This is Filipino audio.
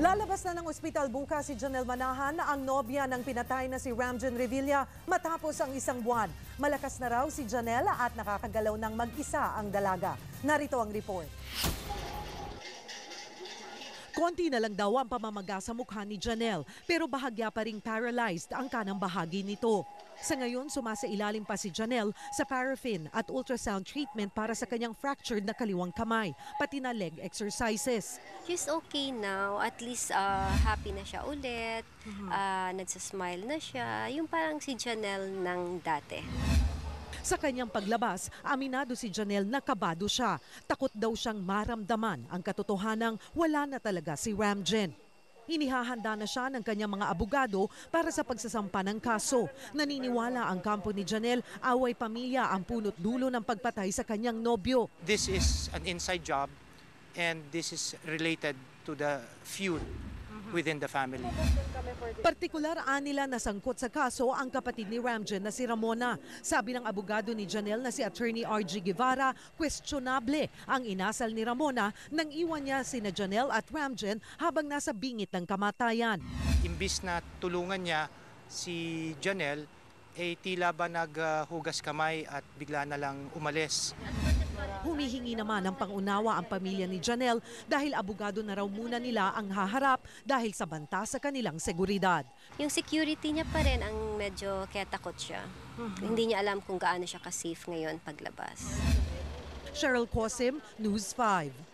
Lalabas na ng ospital bukas si Janelle Manahan na ang nobya ng pinatay na si Ramjan Revilla matapos ang isang buwan. Malakas na raw si Janelle at nakakagalaw ng mag-isa ang dalaga. Narito ang report. Konti na lang daw ang pamamaga sa mukha ni Janelle pero bahagya pa ring paralyzed ang kanang bahagi nito. Sa ngayon, sumasailalim pa si Janelle sa paraffin at ultrasound treatment para sa kanyang fractured na kaliwang kamay, pati na leg exercises. She's okay now. At least uh, happy na siya ulit. Uh, nagsasmile na siya. Yung parang si Janelle ng dati. Sa kanyang paglabas, aminado si Janelle na kabado siya. Takot daw siyang maramdaman ang katotohanang wala na talaga si Ramjen. Inihahanda na siya ng kanyang mga abogado para sa pagsasampa ng kaso. Naniniwala ang kampo ni Janelle, away pamilya ang punot dulo ng pagpatay sa kanyang nobyo. this is an inside job and this is related to the feud within the family. Partikular anila na sangkot sa kaso ang kapatid ni Ramjen na si Ramona. Sabi ng abogado ni Janelle na si Attorney RG Guevara, questionable ang inasal ni Ramona nang iwan niya sina Janelle at Ramjen habang nasa bingit ng kamatayan. Imbis na tulungan niya si Janelle, eh tila ba naghugas kamay at bigla na lang umalis. Humihingi naman ng pangunawa ang pamilya ni Janelle dahil abogado na raw muna nila ang haharap dahil sa banta sa kanilang seguridad. Yung security niya pa rin ang medyo kaya takot siya. Hindi niya alam kung gaano siya ka-safe ngayon paglabas. Cheryl Cosim, News 5.